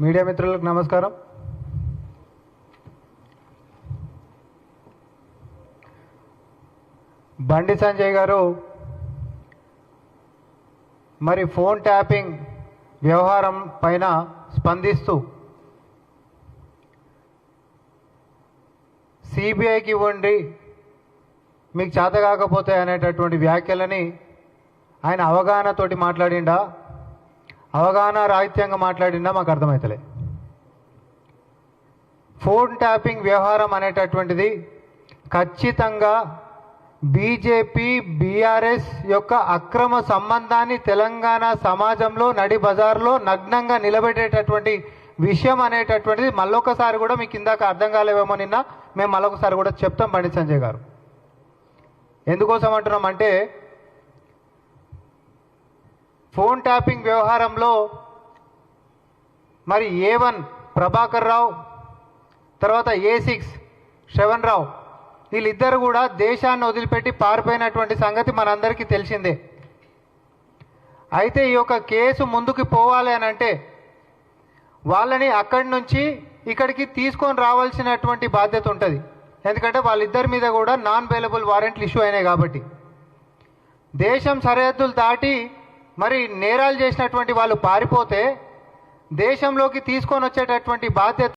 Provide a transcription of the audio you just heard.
Media మిత్రులకు నమస్కారం. బండి సంజయ్ గారు మరి ఫోన్ ట్యాపింగ్ వ్యవహారం పైన స్పందిస్తూ సిబిఐకి ఇవ్వండి మీకు చేత కాకపోతే అనేటటువంటి వ్యాఖ్యలని ఆయన అవగాహనతోటి మాట్లాడిండా? అవగాహన రాహిత్యంగా మాట్లాడినా మాకు అర్థమవుతలే ఫోన్ ట్యాపింగ్ వ్యవహారం అనేటటువంటిది ఖచ్చితంగా బీజేపీ బీఆర్ఎస్ యొక్క అక్రమ సంబంధాన్ని తెలంగాణ సమాజంలో నడి బజార్లో నగ్నంగా నిలబెట్టేటటువంటి విషయం అనేటటువంటిది మళ్ళొకసారి కూడా మీకు ఇందాక అర్థం కాలేవేమో నిన్న మేము మళ్ళొకసారి కూడా చెప్తాం బండి సంజయ్ గారు. ఎందుకోసం అంటున్నాం అంటే ఫోన్ ట్యాపింగ్ వ్యవహారంలో మరి ఏ వన్ ప్రభాకర్ రావు తర్వాత ఏ సిక్స్ శ్రవణ్ రావు వీళ్ళిద్దరు కూడా దేశాన్ని వదిలిపెట్టి పారిపోయినటువంటి సంగతి మనందరికీ తెలిసిందే. అయితే ఈ యొక్క కేసు ముందుకు పోవాలి అని అంటే వాళ్ళని అక్కడి నుంచి ఇక్కడికి తీసుకొని రావాల్సినటువంటి బాధ్యత ఉంటుంది. ఎందుకంటే వాళ్ళిద్దరి మీద కూడా నాన్ అవైలబుల్ వారెంట్లు ఇష్యూ అయినాయి కాబట్టి. దేశం సరిహద్దులు దాటి మరి నేరాలు చేసినటువంటి వాళ్ళు పారిపోతే దేశంలోకి తీసుకొని వచ్చేటటువంటి బాధ్యత